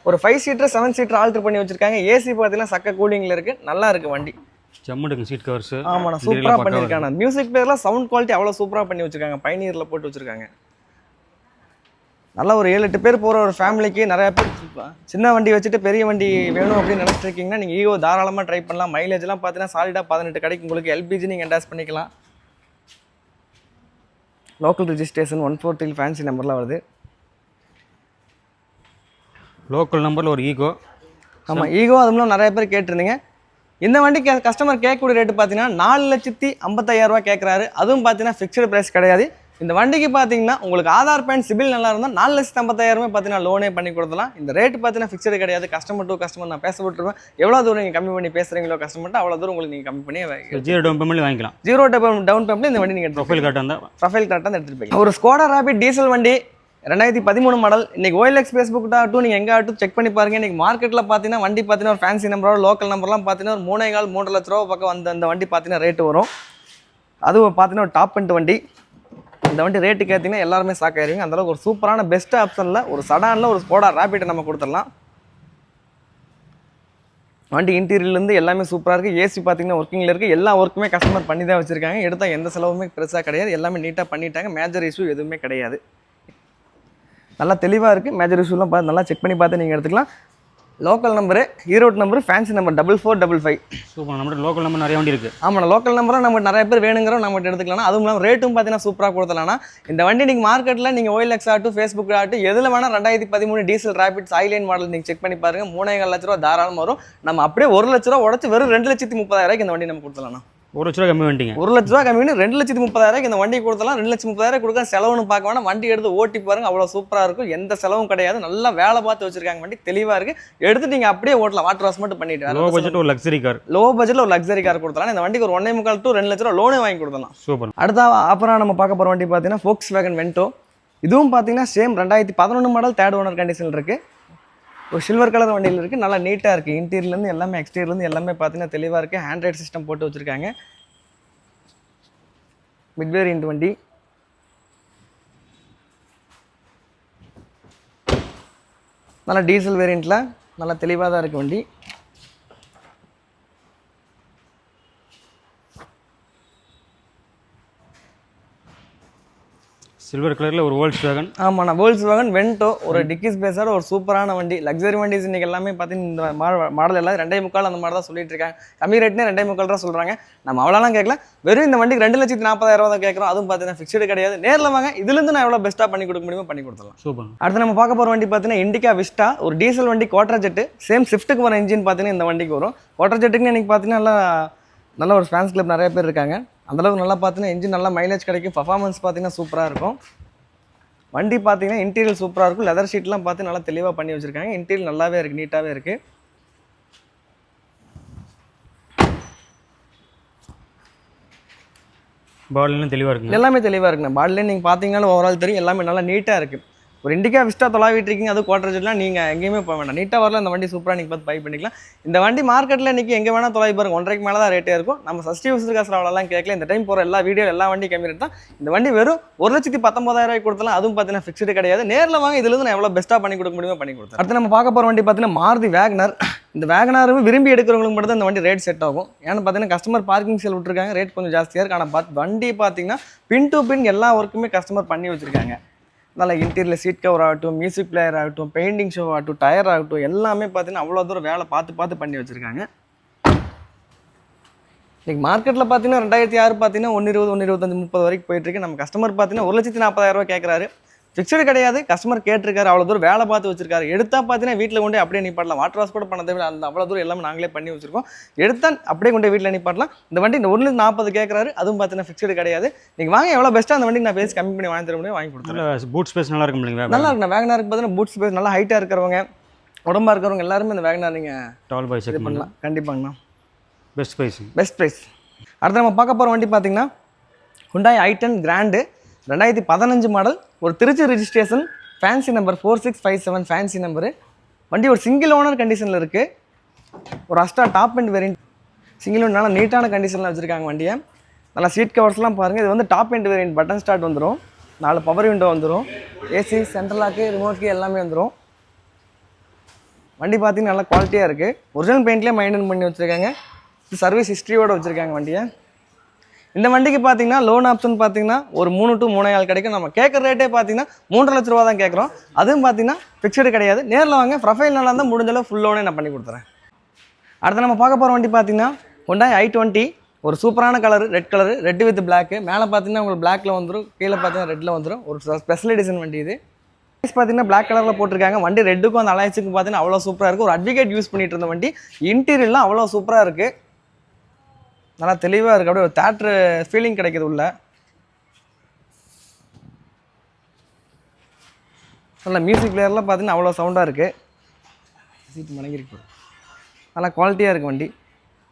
ஒரு five seater seven seater alter பண்ணி வச்சுருக்காங்க. ஏசி பார்த்தீங்கன்னா சக்க கூலிங்கில் இருக்குது நல்லா இருக்குது வண்டி. ஜம்முடுங்க சீட் கவர்ஸ் ஆமாண்ணா சூப்பராக பண்ணியிருக்காங்க மியூசிக் பிளேயர்லாம் சவுண்ட் குவாலிட்டி அவ்வளோ சூப்பராக பண்ணி வச்சுருக்காங்க. பைனியரில் போட்டு வச்சுருக்காங்க. நல்லா ஒரு ஏழு எட்டு பேர் போகிற ஒரு ஃபேமிலிக்கு நிறைய பேர் சின்ன வண்டி வச்சுட்டு பெரிய வண்டி வேணும் அப்படின்னு நினச்சிட்டு இருக்கீங்கன்னா நீங்கள் ஈவோ தாராளமாக ட்ரை பண்ணலாம். மைலேஜ்லாம் பார்த்தீங்கன்னா சாலிடாக பதினெட்டு கிடைக்கும் உங்களுக்கு எல்பிஜி நீங்கள் அட்டாச் பண்ணிக்கலாம். Local registration one four three fancy நம்பர்லாம் வருது. லோக்கல் நம்பரில் ஒரு ஈகோ. ஆமாம் ஈகோ அதுவும் நிறைய பேர் கேட்டிருந்தீங்க. இந்த வண்டிக்கு கஸ்டமர் கேட்கக்கூடிய ரேட்டு பார்த்தீங்கன்னா நாலு லட்சத்தி ஐம்பத்தாயிரரூவா கேட்குறாரு அதுவும் பார்த்தீங்கன்னா ஃபிக்ஸ்டு ப்ரைஸ் கிடையாது. இந்த வண்டிக்கு பார்த்தீங்கன்னா உங்களுக்கு ஆதார் பேன் சிபில் நல்லா இருந்தால் நாலு லட்சத்தி ஐம்பத்தாயிரமே பார்த்தீங்கன்னா லோனே பண்ணி கொடுத்தலாம் இந்த ரேட் பார்த்தீங்கன்னா ஃபிக்ஸ்டு கிடையாது. கஸ்டமர் டு கஸ்டமர் நான் பேச விட்டுருவேன். எவ்வளோ தூரம் நீங்கள் கம்மி பண்ணி பேசுகிறீங்களோ கஸ்டமர்ட்டு அவ்வளோ தூரம் உங்களுக்கு நீங்கள் கம்மி பண்ணி ஜீரோ டவுன் பேமெண்ட் வாங்கிக்கலாம். ஜீரோ டவுன் டவுன் பேமெண்ட் இந்த வண்டி நீங்கள் ப்ரொஃபைல் கார்டு வந்தால் ப்ரொஃபைல் கரெக்டாக தான் எடுத்துகிட்டு போய் ஒரு ஸ்கோடா ராபிட் டீசல் வண்டி ரெண்டாயிரத்தி பதிமூணு மாடல் இன்னைக்கு ஓஎல்எக்ஸ் ஃபேஸ்புக் ஆகட்டும் நீங்கள் எங்கே ஆகட்டும் செக் பண்ணி பாருங்க. இன்னைக்கு மார்க்கெட்டில் பார்த்தீங்கன்னா வண்டி பார்த்தீங்கன்னா ஒரு ஃபேன்சி நம்பரோட லோக்கல் நம்பர்லாம் பார்த்தீங்கன்னா ஒரு மூணே கால் மூன்று லட்ச ரூபா பக்கம் வந்து அந்த வண்டி பார்த்தீங்கன்னா ரேட்டு வரும். அதுவும் பார்த்தீங்கன்னா ஒரு டாப் பண்ணிட்டு வண்டி. இந்த வண்டி ரேட்டு கேட்டிங்கன்னா எல்லாருமே ஷாக் ஆயிருவீங்க. அந்தளவுக்கு ஒரு சூப்பரான பெஸ்ட் ஆப்ஷனில் ஒரு சடானில் ஒரு ஸ்கோடா ராபிட்டை நம்ம கொடுத்துடலாம். வண்டி இன்டீரியர்லேருந்து எல்லாமே சூப்பராக இருக்குது ஏசி பார்த்தீங்கன்னா ஒர்க்கிங்கில் இருக்குது எல்லா ஒர்க்குமே கஸ்டமர் பண்ணி தான் வச்சுருக்காங்க. எடுத்தால் எந்த செலவுமே பெருசாக கிடையாது. எல்லாமே நீட்டாக பண்ணிட்டாங்க. மேஜர் இஷ்யூ எதுவுமே கிடையாது. நல்லா தெளிவாக இருக்குது மேஜர் இஷ்யூலாம் பார்த்து நல்லா செக் பண்ணி பார்த்து நீங்கள் எடுத்துக்கலாம். Local number Erode number fancy number double four double five super நம்மகிட்ட லோக்கல் நம்பர் நிறைய வண்டி இருக்குது ஆமாம் லோக்கல் நம்பரும் நம்ம நிறைய பேர் வேணுங்கிறோம் நம்மகிட்ட எடுத்துக்கலாம் அதுவும் இல்லாமல் ரேட்டும் பார்த்தீங்கன்னா சூப்பராக கொடுத்தலாம்னா இந்த வண்டி நீங்கள் மார்க்கெட்டில் நீங்கள் ஓஎல்எக்ஸ் ஆகட்டும் ஃபேஸ்புக் ஆகட்டும் எதில் வேணால் ரெண்டாயிரத்தி பதிமூணு டீசல் ரேபிட் சாய்லைன் மாடல் நீங்கள் செக் பண்ணி பாருங்கள் மூணே லட்ச ரூபா தாராளமாக வரும். நம்ம அப்படியே ஒரு லட்ச ரூபா உடச்சி வெறும் ரெண்டு லட்சத்தி முப்பதாயிரம் இந்த வண்டி நம்ம கொடுத்துலாம்ண்ணா ஒரு லட்ச ரூபா கம்மி பண்ணிட்டீங்க. ஒரு லட்ச ரூபா கம்மி பண்ணி ரெண்டு லட்சத்தி முப்பதாயிரம் இந்த வண்டி கொடுத்தலாம். ரெண்டு லட்சத்தி முப்பதாயிரம் கொடுக்க செலவுன்னு பார்க்க வேணாம். வண்டி எடுத்து ஓட்டி பாருங்க அவ்வளோ சூப்பராக இருக்கும். எந்த செலவும் கிடையாது. நல்லா வேலை பார்த்து வச்சிருக்காங்க வண்டி. தெளிவாக இருக்கு. எடுத்து நீங்கள் அப்படியே ஓட்டலாம். வாட்டர் வாஷ் மட்டும் பண்ணிட்டு லோ பட்ஜெட் ஒரு லக்ஸரி கார் லோ பட்ஜெட்டில் ஒரு லக்ஸரி கார் கொடுத்தலாம் இந்த வண்டிக்கு ஒரு ஒன்னே முக்கால் டு ரெண்டு லட்ச ரூபா லோனே வாங்கி கொடுத்தலாம் சூப்பர் அடுத்த அப்புறம் நம்ம பார்க்க போகிற வண்டி பார்த்தீங்கன்னா ஃபோக்ஸ் வேகன் வென்டோ இதுவும் பார்த்தீங்கன்னா சேம் ரெண்டாயிரத்தி பதினொன்று மாடல் தேர்ட் ஓனர் கண்டிஷன் இருக்குது ஒரு சில்வர் கலர் வண்டியில் இருக்குது நல்லா நீட்டாக இருக்குது இன்டீரியர்லேருந்து எல்லாமே எக்ஸ்டீரியர்லேருந்து எல்லாமே பார்த்தீங்கன்னா தெளிவாக இருக்குது ஹேண்ட்ரைட் சிஸ்டம் போட்டு வச்சுருக்காங்க. மிட் வேரியன்ட் வண்டி. நல்லா டீசல் வேரியண்ட்டில் நல்லா தெளிவாக தான் இருக்குது வண்டி. சில்வர் கலரில் ஒரு வேர்ல்ட்ஸ் வேகன் ஆமாண்ணா வேர்ல்ஸ் வேகன் வென்டோ ஒரு டிக்கி ஸ்பேஸோட ஒரு சூப்பரான வண்டி. லக்ஸரி வண்டிஸ் இன்னைக்கு எல்லாமே பார்த்தீங்கன்னா இந்த மாடல் எல்லாம் ரெண்டே முக்கால் அந்த மாதிரி தான் சொல்லிட்டு இருக்காங்க. கம்மி ரேட்னே ரெண்டே முக்கால் தான் சொல்கிறாங்க நம்ம அவ்வளோலாம் கேட்கல வெறும் இந்த வண்டிக்கு ரெண்டு லட்சத்தி நாற்பதாயிரம் தான் கேட்குறோம். அதுவும் பார்த்தீங்கன்னா ஃபிக்ஸ்டு கிடையாது. நேரில் வாங்க. இதுலேருந்து நான் எவ்வளோ பெஸ்ட்டாக பண்ணி கொடுக்க முடியுமோ பண்ணி கொடுத்துடலாம். சூப்பர். அடுத்து நம்ம பார்க்க போகிற வண்டி பார்த்தீங்கன்னா இண்டிகா விஸ்டா ஒரு டீசல் வண்டி குவாட்டர் ஜெட்டு சேம் ஷிஃப்ட்டுக்கு வர இன்ஜின் பார்த்தீங்கன்னா இந்த வண்டிக்கு வரும். குவாட்டர் ஜெட்டுக்கு இன்னைக்கு பார்த்தீங்கன்னா நல்லா நல்ல ஒரு ஃபேன்ஸ் கிளப் நிறைய பேர் இருக்காங்க. அந்தளவுக்கு நல்லா பார்த்தீங்கன்னா இன்ஜின் நல்லா மைலேஜ் கிடைக்கும். பர்ஃபார்மன்ஸ் பார்த்தீங்கன்னா சூப்பராக இருக்கும். வண்டி பார்த்தீங்கன்னா இன்டீரியல் சூப்பராக இருக்கும். லெதர் ஷீட்லாம் பார்த்து நல்லா தெளிவாக பண்ணி வச்சுருக்காங்க. இன்டீரியல் நல்லாவே இருக்குது நீட்டாகவே இருக்குது பால்லாம் தெளிவாக இருக்குங்க எல்லாமே தெளிவாக இருக்குண்ணா. பாடிலே நீங்கள் பார்த்தீங்கன்னாலும் ஓவரால் தெரியும். எல்லாமே நல்லா நீட்டாக இருக்குது ஒரு இண்டிகா விஸ்டா தொலாவிட்டு இருக்கீங்க அது குவார்டர் ஜெட்லாம் நீங்கள் எங்கேயுமே போக வேண்டாம். நீட்டாக வரல இந்த வண்டி சூப்பராக நீங்கள் பார்த்து பை பண்ணிக்கலாம். இந்த வண்டி மார்க்கெட்டில் இன்றைக்கி எங்கே வேணால் தொலை பாருங்க ஒன்றரைக்கு மேலே தான் ரேட்டே இருக்கும். நம்ம சஷ்டி யூசர் காசு அவ்வளோலாம் கேட்கல இந்த டைம் போகிற எல்லா வீடியோ எல்லா வண்டி கம்மி ரேட் தான். இந்த வண்டி வெறும் ஒரு லட்சத்தி பத்தொம்பதாயிரம் ரூபாய்க்கு கொடுத்தலாம் அதுவும் பார்த்தீங்கன்னா ஃபிக்ஸ்டு கிடையாது. நேரில் வாங்க இதுலேருந்து நான் எவ்வளோ பெஸ்ட்டாக பண்ணி கொடுக்க முடியுமோ பண்ணி கொடுத்தேன். அடுத்து நம்ம பார்க்க போகிற வண்டி பார்த்தீங்கன்னா மாருதி வேகனர் இந்த வேகனாரும் விரும்பி எடுக்கிறவங்களுக்கு மட்டும் தான் இந்த வண்டி ரேட் செட் ஆகும். ஏன்னு பார்த்தீங்கன்னா கஸ்டமர் பார்க்கிங் சேல் விட்டுருக்காங்க ரேட் கொஞ்சம் ஜாஸ்தியாக இருக்கு. ஆனால் பார்த்து வண்டி பார்த்தீங்கன்னா பின் டு பின் எல்லா ஒர்க்குமே கஸ்டமர் பண்ணி வச்சுருக்காங்க. நல்ல இன்டீரியர் சீட் கவர் ஆகட்டும் மியூசிக் பிளேயர் ஆகட்டும் பெயிண்டிங் ஷோ ஆகட்டும் டயர் ஆகட்டும் எல்லாமே பார்த்தீங்கன்னா அவ்வளோ தூரம் வேலை பார்த்து பார்த்து பண்ணி வச்சுருக்காங்க. இன்றைக்கி மார்க்கெட்டில் பார்த்தீங்கன்னா ரெண்டாயிரத்தி ஆறு பார்த்தீங்கன்னா ஒன்று இருபது ஒன்று இருபத்தஞ்சி முப்பது வரைக்கும் போயிட்டுருக்கு நம்ம கஸ்டமர் பார்த்தீங்கன்னா ஒரு லட்சத்தி நாற்பதாயிரரூவா கேட்குறாரு ஃபிக்ஸ்டு கிடையாது. கஸ்டமர் கேட்டிருக்காரு அவ்வளோ தூரம் வேலை பார்த்து வச்சிருக்காரு. எடுத்தா பார்த்தீங்கன்னா வீட்டில் கொண்டு அப்படியே நிப்பாட்டலாம். வாட்டர் வாஷ் கூட பண்ண தேவையில்ல. அந்த அவ்வளோ தூரம் எல்லாமே நாங்களே பண்ணி வச்சிருக்கோம். எடுத்தா அப்படியே கொண்டு வீட்டில் நிப்பாட்டலாம். இந்த வண்டி இந்த ஒன்று நாற்பது கேட்குறாரு அதுவும் பார்த்தீங்கன்னா ஃபிக்ஸ்டு கிடையாது. நீங்கள் வாங்க எவ்வளோ பெஸ்ட்டாக அந்த வண்டிக்கு நான் பேசி கம்மி பண்ணி வாங்கி தர முடியும் வாங்கி நல்ல பூட் ஸ்பேஸ் நல்லா இருக்கும் இல்லைங்களா? நல்லா இருக்குண்ணா வேகனாருக்கு பார்த்தீங்கன்னா பூட் ஸ்பேஸ் நல்லா ஹைட்டாக இருக்கிறவங்க உடம்பா இருக்கிறவங்க எல்லாருமே இந்த வேகனார் நீங்கள் டால் பாய் செக் பண்ணலாம். கண்டிப்பாங்கண்ணா பெஸ்ட் ப்ரைஸ் பெஸ்ட் ப்ரைஸ் அடுத்து நம்ம பார்க்க போகிற வண்டி பார்த்தீங்கன்னா ஹுண்டாய் ஐ டென் கிராண்டு ரெண்டாயிரத்தி பதினஞ்சு மாடல் ஒரு Trichy registration fancy number four six five seven fancy number வண்டி ஒரு சிங்கிள் ஓனர் கண்டிஷனில் இருக்குது ஒரு Asta top end variant single நல்லா நீட்டான கண்டிஷனில் வச்சுருக்காங்க வண்டியை. நல்லா சீட் கவர்ஸ்லாம் பாருங்கள் இது வந்து top end variant button start வந்துடும் நாலு பவர் விண்டோ வந்துடும் ஏசி சென்ட்ரலாக்கு ரிமோட்க்கு எல்லாமே வந்துடும் வண்டி பார்த்தீங்கன்னா நல்லா குவாலிட்டியாக இருக்குது ஒரிஜினல் பெயிண்ட்லேயே மெயின்டைன் பண்ணி வச்சுருக்காங்க. சர்வீஸ் ஹிஸ்ட்ரியோட வச்சுருக்காங்க வண்டியை. இந்த வண்டிக்கு பார்த்தீங்கன்னா லோன் ஆப்ஷன் பார்த்தீங்கன்னா ஒரு மூணு டு மூணு ஆள் கிடைக்கும். நம்ம கேட்குற ரேட்டே பார்த்தீங்கன்னா மூன்றரை லட்ச ரூபா தான் கேட்குறோம் அதுவும் பார்த்தீங்கன்னா ஃபிக்ஸ்டு கிடையாது. நேரில் வாங்க ப்ரொஃபைல் நல்லா இருந்தால் முடிஞ்ச அளவு ஃபுல் லோனே நான் பண்ணி கொடுத்துறேன். அடுத்து நம்ம பார்க்க போகிற வண்டி பார்த்தீங்கன்னா ஹொண்டாய் ஐ டுவெண்ட்டி ஒரு சூப்பரான colour red colour red with black மேலே பார்த்தீங்கன்னா உங்களுக்கு பிளாக்ல வந்துடும் கீழே பார்த்தீங்கன்னா ரெட்டில் வந்துடும் ஒரு ஸ்பெஷல் எடிஷன் வண்டி இது. பார்த்தீங்கன்னா பிளாக் கலரில் போட்டிருக்காங்க. வண்டி ரெட்டுக்கும் அந்த அலையன்ஸுக்கும் பார்த்தீங்கன்னா அவ்வளோ சூப்பராக இருக்குது ஒரு அட்வொகேட் யூஸ் பண்ணிட்டு இருந்த வண்டி. இன்டீரியர்லாம் அவ்வளோ சூப்பராக இருக்குது நல்லா தெளிவாக இருக்குது அப்படியே ஒரு தேட்ரு ஃபீலிங் கிடைக்கிது உள்ள. நல்லா மியூசிக் பிளேயர்லாம் பார்த்தீங்கன்னா அவ்வளோ சவுண்டாக இருக்குது சீட் மடங்கிருக்கு நல்லா குவாலிட்டியாக இருக்குது வண்டி.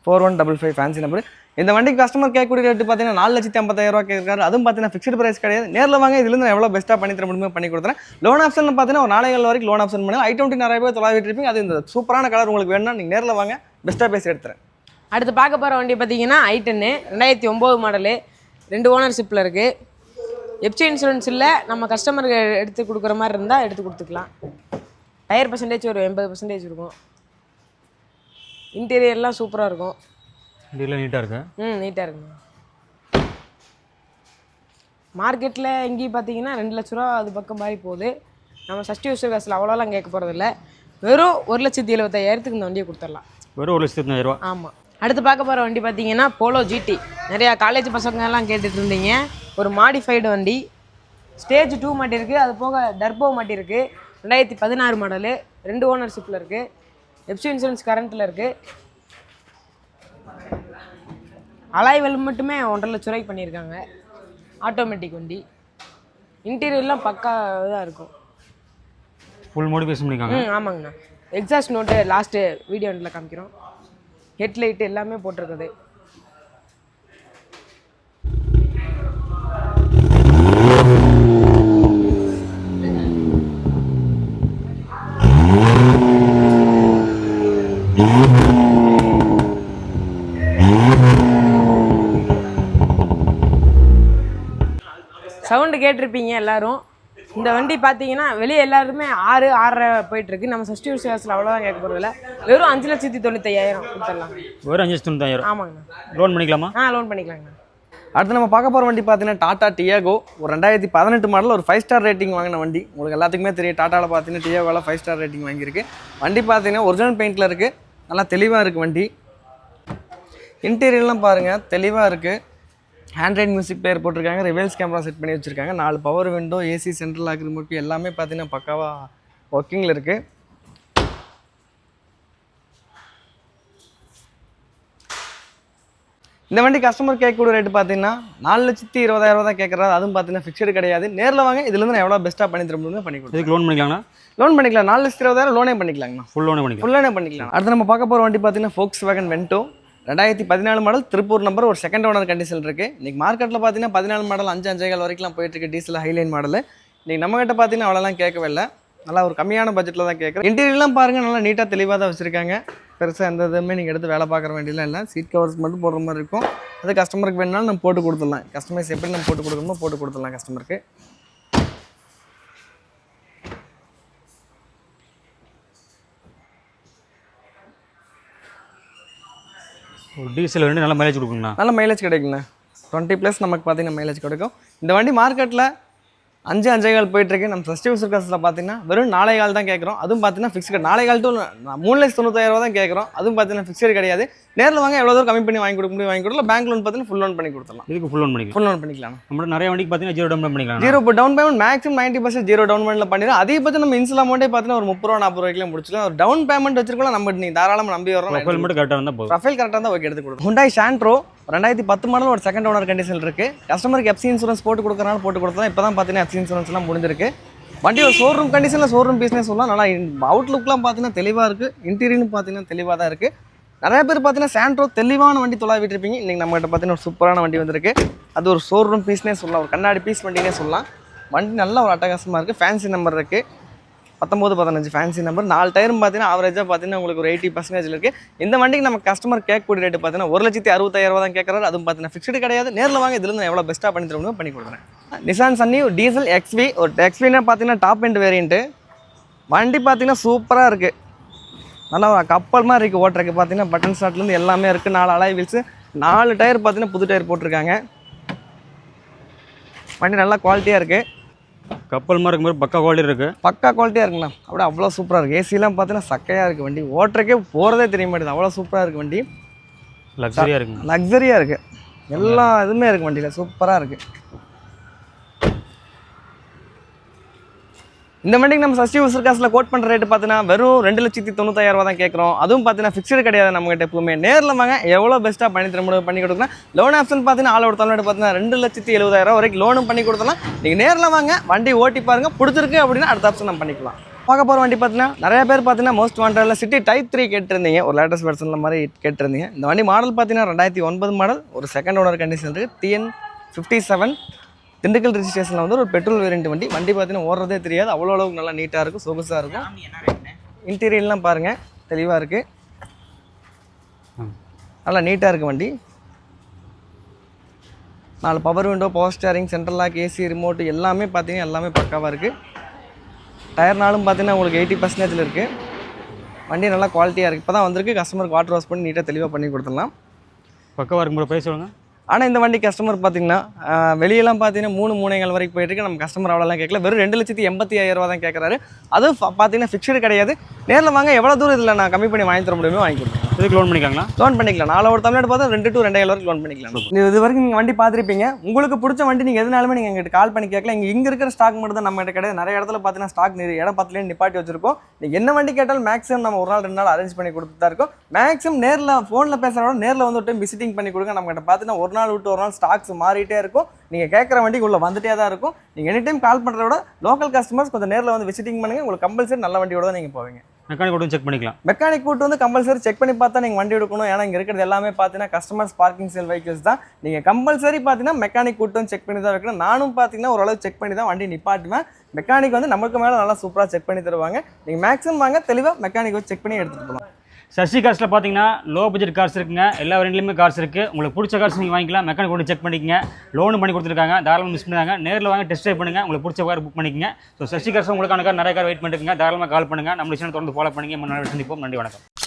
Four one double five fancy number இந்த வண்டிக்கு கஸ்டமர் கேட்கக்கூடிய ரேட்டு பார்த்தீங்கன்னா நாலு லட்சத்தி ஐம்பத்தாயிரம் ரூபா கேட்குறாரு. அதுவும் பார்த்தீங்கன்னா ஃபிக்ஸ்டு ப்ரைஸ் கிடையாது. நேரில் வாங்க இதுலேருந்து நான் எவ்வளோ பெஸ்ட்டாக பண்ணி தர முடியுமோ பண்ணி கொடுத்துறேன். லோன் ஆப்ஷன் பார்த்தீங்கன்னா ஒரு நாளைகள் வரைக்கும் லோன் ஆப்ஷன் பண்ணி ஐ டுவெண்ட்டி நிறைய பேர் தொலைவிட்டு இருப்பீங்க. அது இந்த சூப்பரான கலர் உங்களுக்கு வேணும்னா நீங்கள் நேரில் வாங்க பெஸ்ட்டாக பேசி எடுத்துறேன். அடுத்து பார்க்க போகிற வண்டி பார்த்தீங்கன்னா ஐ டென்னு ரெண்டாயிரத்தி ஒம்பது மாடலு ரெண்டு ஓனர்ஷிப்பில் இருக்குது எப்சி இன்சூரன்ஸ் இல்லை நம்ம கஸ்டமருக்கு எடுத்து கொடுக்குற மாதிரி இருந்தால் எடுத்து கொடுத்துக்கலாம். டயர் பர்சன்டேஜ் ஒரு எண்பது பர்சன்டேஜ் இருக்கும். இன்டீரியர்லாம் சூப்பராக இருக்கும். நீட்டாக இருக்கு? ம் நீட்டாக இருக்குங்க மார்க்கெட்டில் எங்கேயும் பார்த்தீங்கன்னா ரெண்டு லட்ச ரூபா அது பக்கம் மாதிரி போகுது. நம்ம சஷ்டி யூசர் காசில் அவ்வளோலாம் கேட்க போகிறதில்ல வெறும் ஒரு லட்சத்தி எழுபத்தாயிரத்துக்கு இந்த வண்டியை கொடுத்துடலாம். வெறும் ஒரு லட்சத்தி ரூபா. ஆமாம் அடுத்து பார்க்க போகிற வண்டி பார்த்தீங்கன்னா போலோ ஜிடி நிறையா காலேஜ் பசங்க எல்லாம் கேட்டுட்டு இருந்தீங்க. ஒரு மாடிஃபைடு வண்டி. ஸ்டேஜ் டூ மாட்டியிருக்கு அது போக டர்போ மாட்டியிருக்கு ரெண்டாயிரத்தி பதினாறு மாடலு ரெண்டு ஓனர்ஷிப்பில் இருக்குது எப்சி இன்சூரன்ஸ் கரண்ட்டில் இருக்குது அலாய்வல் மட்டுமே ஒன்றரை லட்ச ரூபாய்க்கு பண்ணியிருக்காங்க. ஆட்டோமேட்டிக் வண்டி. இன்டீரியர்லாம் பக்கா இதாக இருக்கும். ஃபுல் மோடிஃபிகேஷன் பண்ணியிருக்காங்க ம் ஆமாங்கண்ணா. எக்ஸாஸ்ட் நோட்டு லாஸ்ட்டு வீடியோ காமிக்கிறோம். ஹெட்லைட் எல்லாமே போட்டிருக்குது. சவுண்டு கேட்டிருப்பீங்க எல்லாரும். இந்த வண்டி பார்த்தீங்கன்னா வெளியே எல்லாருமே ஆறு ஆறரை போயிட்டு இருக்கு நம்ம சஷ்டி விசுவாசத்தில் அவ்வளோதான் கேட்க போகிறதில்ல வெறும் அஞ்சு லட்சத்தி தொண்ணூத்தையாயிரம் கொடுத்துடலாம். வெறும் அஞ்சு லட்சத்தி தொண்ணூத்தாயிரம் ஆமாங்கண்ணா. லோன் பண்ணிக்கலாமா? ஆ லோன் பண்ணிக்கலாங்கண்ணா. அடுத்து நம்ம பார்க்க போகிற வண்டி பார்த்தீங்கன்னா டாடா டியாகோ ஒரு ரெண்டாயிரத்தி பதினெட்டு மாடல் ஒரு ஃபைவ் ஸ்டார் ரேட்டிங் வாங்கின வண்டி. உங்களுக்கு எல்லாத்துக்குமே தெரியும். டாட்டாவில் பார்த்தீங்கன்னா டியாகோவில் ஃபைவ் ஸ்டார் ரேட்டிங் வாங்கியிருக்கு. வண்டி பார்த்தீங்கன்னா ஒரிஜினல் பெயிண்டில் இருக்குது நல்லா தெளிவாக இருக்குது வண்டி. இன்டீரியர்லாம் பாருங்கள் தெளிவாக இருக்குது ஹேண்ட்ரைட் மியூசிக் பிளேயர் போட்டிருக்காங்க. ரிவல்ஸ் கேமரா செட் பண்ணி வச்சுருக்காங்க. நாலு power window AC central lock remote எல்லாமே பார்த்தீங்கன்னா பக்காவாக ஒர்க்கிங்கில் இருக்குது இந்த வண்டி கஸ்டமர் கேட்கக்கூடிய ரேட்டு பார்த்தீங்கன்னா நாலு லட்சத்தி இருபதாயிரம் ரூபா தான் கேட்குறாரு அதுவும் பார்த்தீங்கன்னா ஃபிக்ஸ்டு கிடையாது. நேரில் வாங்க. இதுலேருந்து நான் எவ்வளோ பெஸ்ட்டாக பண்ணி தர முடியுமோ பண்ணி கொடுத்து லோன் பண்ணிக்கலாங்களா? லோன் பண்ணிக்கலாம். நாலு லட்சத்தி இருபதாயிரம் லோனே பண்ணிக்கலாங்கண்ணா. ஃபுல் லோனே பண்ணிக்கலாம். ஃபுல்லானே பண்ணிக்கலாம். அடுத்து நம்ம பார்க்க போகிற வண்டி பார்த்தீங்கன்னா ஃபோக்ஸ் வேகன் வென்டோ ரெண்டாயிரத்தி பதினாலு மாடல் திருப்பூர் நம்பர் ஒரு செகண்ட் ஓனர் கண்டிஷன் இருக்குது இன்றைக்கி மார்க்கெட்டில் பார்த்தீங்கன்னா பதினாலு மாடல் அஞ்சு அஞ்சேகால் வரைக்கும்லாம் போயிட்டுருக்கு டீசல் ஹைலைன் மாடல் இன்றைக்கி நம்மகிட்ட பார்த்தீங்கன்னா அவ்வளோலாம் கேட்கவே இல்லை. நல்லா ஒரு கம்மியான பட்ஜெட்டில் தான் கேட்குறேன். இன்டீரியர்லாம் பாருங்கள் நல்லா நீட்டாக தெளிவாக தான் வச்சுருக்காங்க. பெருசாக எந்த இதுவுமே நீங்கள் எடுத்து வேலை பார்க்குற வேண்டியலாம் இல்லை. சீட் கவர்ஸ் மட்டும் போடுற மாதிரி இருக்கும். அது கஸ்டமருக்கு வேணுனாலும் நம்ம போட்டு கொடுத்துடலாம். கஸ்டமைஸ் எப்படி நம்ம போட்டு கொடுக்கணுமோ போட்டு கொடுத்துடலாம் கஸ்டமருக்கு டீசல் வண்டி நல்ல மைலேஜ் கொடுக்குங்கண்ணா. நல்ல மைலேஜ் கிடைக்குண்ணே டுவெண்ட்டி ப்ளஸ் நமக்கு பார்த்தீங்கன்னா மைலேஜ் கிடைக்கும். இந்த வண்டி மார்க்கெட்டில் அஞ்சு அஞ்சே கால் போயிட்டுருக்கு. நம்ம ஃபஸ்ட்டு சர்க்கஸில் பார்த்தீங்கன்னா வெறும் நாளை கால் தான் கேட்குறோம் அதுவும் பார்த்தீங்கன்னா ஃபிக்ஸ்டு நாளை கால் டு மூணு லட்சத்து தொண்ணூத்தாயிரம் தான் கேட்குறோம் அதுவும் பார்த்தீங்கன்னா ஃபிக்ஸ்டு கிடையாது. நேரில் வாங்க எவ்வளோ தூரம் கம்மி பண்ணி வாங்கி கொடுக்க முடியும் வாங்கி கொடுக்கலாம். பேங்க் லோன் பார்த்தீங்கன்னா ஃபுல் லோன் பண்ணி கொடுத்துடலாம். இதுக்கு ஃபுல் லோன் பண்ணிக்கலாம். ஃபுல் லோன் பண்ணிக்கலாம்? நம்மளோட நிறைய வண்டிக்கு பார்த்தீங்கன்னா ஜீரோ டவுன் பண்ணிக்கலாம். ஜீரோ இப்போ down payment maximum ninety percent zero down பேமெண்ட்டில் பண்ணிடுறோம். அதிகபட்சம் நம்ம இன்சில் அமௌண்ட்டே பார்த்தீங்கன்னா ஒரு முப்பது ரூபா நாற்பது ரூபாய்க்குலாம் முடிச்சிக்கலாம். ஒரு டவுன் பேமெண்ட் வச்சிருக்கலாம் நம்ம நீங்கள் தாராளமாக நம்பி வரோம் ப்ரொஃபைல் மட்டும் கரெக்டாக இருந்தால் போதும். ப்ரொஃபைல் கரெக்டாக தான் ஓகே எடுத்து கொடுக்கும் ஹுண்டாய் சாண்ட்ரோ ரெண்டாயிரத்தி பத்து மாடல் ஒரு செகண்ட் ஓனர் கண்டிஷன் இருக்குது கஸ்டமருக்கு எஃப்சி இன்சூரன்ஸ் போட்டு கொடுக்கறனால போட்டு கொடுத்தா இப்போ தான் பார்த்தீங்கன்னா எஃப்சி இன்சூரன்ஸ்லாம் முடிஞ்சிருக்கு. வண்டி ஒரு ஷோரூம் கண்டிஷனில் ஷோரூம் பிஸ்னஸ் சொல்லலாம் நல்லா அவுட்லுக்லாம் பார்த்தீங்கன்னா தெளிவாக இருக்குது இன்டீரியரும் பார்த்தீங்கன்னா தெளிவாக தான் இருக்குது நிறைய பேர் பார்த்தீங்கன்னா சாண்ட்ரோ தெளிவான வண்டி தொலாவிட்டு இருப்பீங்க இன்றைக்கி நம்மகிட்ட பார்த்தீங்கன்னா ஒரு சூப்பரான வண்டி வந்திருக்கு. அது ஒரு ஷோரூம் பீஸ்னே சொல்லலாம். ஒரு கண்ணாடி பீஸ் வண்டினே சொல்லலாம். வண்டி நல்ல ஒரு அட்டகாசமாக இருக்குது ஃபேன்சி நம்பர் இருக்குது பத்தொம்போது பதினஞ்சு ஃபேன்சி நம்பர் நாலு டயரும் பார்த்தீங்கன்னா ஆவரேஜாக பார்த்தீங்கன்னா உங்களுக்கு ஒரு எயிட்டி பர்சன்டேஜில் இருக்குது இந்த வண்டிக்கு நம்ம கஸ்டமர் கேட்கக்கூடிய ரேட்டு பார்த்தீங்கன்னா ஒரு லட்சத்தி அறுபத்தாயிரம் ரூபா தான் கேட்குறாரு. அதுவும் பார்த்தீங்கன்னா ஃபிக்ஸ்டு கிடையாது. நேரில் வாங்க இதுலேருந்து எவ்வளோ பெஸ்ட்டாக பண்ணி தரணும் பண்ணி கொடுக்குறேன். நிசான் சன்னி டீசல் எக்ஸ்வி ஒரு எக்ஸ்வினா பார்த்தீங்கன்னா டாப் எண்ட் வேரியண்ட்டு வண்டி பார்த்தீங்கன்னா சூப்பராக இருக்குது நல்லா கப்பல் மாதிரி இருக்குது ஓட்டுறக்கு பார்த்தீங்கன்னா பட்டன் ஸ்டார்ட்லேருந்து எல்லாமே இருக்குது நாலு அலாய் வீல்ஸு நாலு டயர் பார்த்தீங்கன்னா புது டயர் போட்டிருக்காங்க. வண்டி நல்லா குவாலிட்டியாக இருக்குது கப்பல் மாதிரி இருக்கும்போது பக்கா குவாலிட்டி இருக்குது பக்கா குவாலிட்டியாக இருக்குண்ணா அப்படியே அவ்வளோ சூப்பராக இருக்குது ஏசிலாம் பார்த்தீங்கன்னா சக்கையாக இருக்குது வண்டி. ஓட்டுறக்கே போகிறதே தெரிய மாட்டேது அவ்வளோ சூப்பராக இருக்குது வண்டி. லக்ஸரியாக இருக்குங்க. லக்ஸரியாக இருக்குது எல்லா இதுவுமே இருக்குது வண்டியில். சூப்பராக இருக்குது இந்த வண்டிக்கு நம்ம சஷ்டி உசர் காசில் கோட் பண்ணுற ரேட்டு பார்த்தீங்கன்னா வெறும் ரெண்டு லட்சத்தி தொண்ணூத்தாயிரம் ரூபா தான் கேட்குறோம் அதுவும் பார்த்தீங்கன்னா ஃபிக்ஸ்டு கிடையாது நம்மகிட்ட எப்பவுமே. நேரில் வாங்க எவ்வளோ பெஸ்ட்டாக பண்ணி தர முடியும் பண்ணி கொடுக்கலாம். லோன் ஆப்ஷன் பார்த்தீங்கன்னா ஆள் தமிழ்நாடு பார்த்தீங்கன்னா ரெண்டு லட்சத்தி எழுபதாயிரம் வரைக்கும் லோனும் பண்ணி கொடுத்தலாம் நீங்கள் நேரில் வாங்க வண்டி ஓட்டி பாருங்கள் பிடிச்சிருக்கு அப்படின்னா அடுத்த ஆப்ஷன் நம்ம பண்ணிக்கலாம். பார்க்க போகிற வண்டி பார்த்தீங்கன்னா நிறைய பேர் பார்த்தீங்கன்னா மோஸ்ட் வாண்டடில் சிட்டி டைப் த்ரீ கேட்டிருந்தீங்க. ஒரு லேட்டஸ்ட் வெர்ஷனில் மாதிரி கேட்டிருந்தீங்க. இந்த வண்டி மாடல் பார்த்தீங்கன்னா ரெண்டாயிரத்தி ஒன்பது மாடல் ஒரு செகண்ட் ஓனர் கண்டிஷன் இருக்குது டிஎன் ஃபிஃப்டி செவன் திண்டுக்கல் ரிஜிஸ்ட்ரேஷனில் வந்து ஒரு பெட்ரோல் வேரியண்ட் வண்டி. வண்டி பார்த்தீங்கன்னா ஓடுறதே தெரியாது. அவ்வளோ அளவுக்கு நல்லா நீட்டாக இருக்கும் சொகுசாக இருக்கும் இன்டீரியர்லாம் பாருங்கள் தெளிவாக இருக்குது. நல்லா நீட்டாக இருக்குது வண்டி. நாலு power window power steering central lock AC remote எல்லாமே பார்த்தீங்கன்னா எல்லாமே பக்காவாக இருக்குது டயர்னாலும் பார்த்தீங்கன்னா உங்களுக்கு எயிட்டி பர்சன்டேஜில் இருக்குது வண்டி நல்லா குவாலிட்டியாக இருக்குது இப்போ தான் வந்திருக்கு. கஸ்டமருக்கு வாட்டர் வாஷ் பண்ணி நீட்டாக தெளிவாக பண்ணி கொடுத்துடலாம். பக்கவாக இருக்கும்போது சொல்லுங்கள் ஆனால் இந்த வண்டி கஸ்டமர் பார்த்தீங்கன்னா வெளியெல்லாம் பார்த்தீங்கன்னா மூணு மூணைகள் வரைக்கும் போயிட்டு இருக்கு. நம்ம கஸ்டமர் அவ்வளோலாம் கேட்கல வெறும் ரெண்டு லட்சத்தி எண்பத்தி ஐயாயிரம் தான் கேட்குறாரு அதுவும் பார்த்தீங்கன்னா ஃபிக்ஸ்டு கிடையாது. நேரில் வாங்க எவ்வளோ தூரம் இதில் நான் கம்மி பண்ணி வாங்கி தர முடியுமோ வாங்கி கொடுத்துருவேன் இதுக்கு லோன் பண்ணிக்கலாங்களா? லோன் பண்ணிக்கலாம். நாலு ஒரு தமிழ்நாடு பார்த்தா ரெண்டு டு ரெண்டாயிரம் வரைக்கும் லோன் பண்ணிக்கலாம். நீ இது வரைக்கும் நீங்கள் வண்டி பார்த்துருப்பீங்க. உங்களுக்கு பிடிச்ச வண்டி நீங்கள் எதுனாலுமே நீங்கள் எங்கிட்ட கால் பண்ணி கேட்கலாம். இங்கே இங்கே இருக்கிற ஸ்டாக் மட்டும் தான் நம்ம கிடையாது. நிறைய இடத்துல பார்த்தீங்கன்னா ஸ்டாக் நிறைய இடம் பத்துலேயே நிப்பாட்டி வச்சிருக்கோம். நீங்கள் என்ன வண்டி கேட்டாலும் மேக்ஸிமம் நம்ம ஒரு நாள் ரெண்டு நாள் அரேஞ்ச் பண்ணி கொடுத்து தான் இருக்கோம். மேக்ஸிமம் நேரில் ஃபோனில் பேசுகிறோட நேரில் வந்து ஒரு டைம் விசிட்டிங் பண்ணி கொடுங்க. நம்ம கிட்ட பார்த்தீங்கன்னா ஒரு நாள் விட்டு ஒரு நாள் ஸ்டாக்ஸ் மாறிட்டே இருக்கும். நீங்கள் கேட்குற வண்டிக்கு உள்ள வந்துட்டே தான் இருக்கும். நீங்கள் எனி டைம் கால் பண்ணுறத விட லோக்கல் கஸ்டமர்ஸ் கொஞ்சம் நேரில் வந்து விசிட்டிங் பண்ணுங்க. உங்களுக்கு கம்பல்சரி நல்ல வண்டியோட தான் நீங்கள் போவீங்க. மெக்கானிக் கூட செக் பண்ணிக்கலாம். மெக்கானிக் கூட்டு வந்து கம்பல்சரி செக் பண்ணி பார்த்தா நீங்கள் வண்டி எடுக்கணும். ஏன்னா இங்கே இருக்கிறது எல்லாமே பார்த்தீங்கன்னா கஸ்டமர்ஸ் பார்க்கிங் சேல் வெஹிக்கிள்ஸ் தான். நீங்கள் கம்பல்சரி பார்த்தீங்கன்னா மெக்கானிக் கூட்டும் செக் பண்ணி தான் வைக்கணும். நானும் பார்த்தீங்கன்னா ஓரளவு செக் பண்ணி தான் வண்டி நிப்பாட்டுவேன். மெக்கானிக் வந்து நமக்கு மேலே நல்லா சூப்பராக செக் பண்ணி தருவாங்க. நீங்கள் மேக்ஸிமம் வாங்க தெளிவாக மெக்கானிக் செக் பண்ணி எடுத்துகிட்டு போகலாம். சசி கார்ஸில் பார்த்தீங்கன்னா லோ பட்ஜெட் கார்ஸ் இருக்குங்க. எல்லா ரெண்டுலேயுமே கார்ஸ் இருக்குது உங்களுக்கு பிடிச்ச கார்ஸ் நீங்கள் வாங்கிக்கலாம். மெக்கானிக் கொண்டு செக் பண்ணிக்கங்க. லோனு பண்ணி கொடுத்துருக்காங்க. தாராளமாக மிஸ் பண்ணுறாங்க நேரில் வாங்க டெஸ்ட் ட்ரைவ் பண்ணுங்கள் உங்களுக்கு பிடிச்ச கார் புக் பண்ணிக்கங்க. ஸோ சசி கார்ஸ் உங்களுக்கான கார் நிறைய கார் வெயிட் பண்ணிட்டுருங்க தாராளமாக கால் பண்ணுங்கள் நம்ம சேனல் தொடர்ந்து ஃபாலோ பண்ணுங்க நம்ம நல்ல சந்திப்போம். நன்றி வணக்கம்.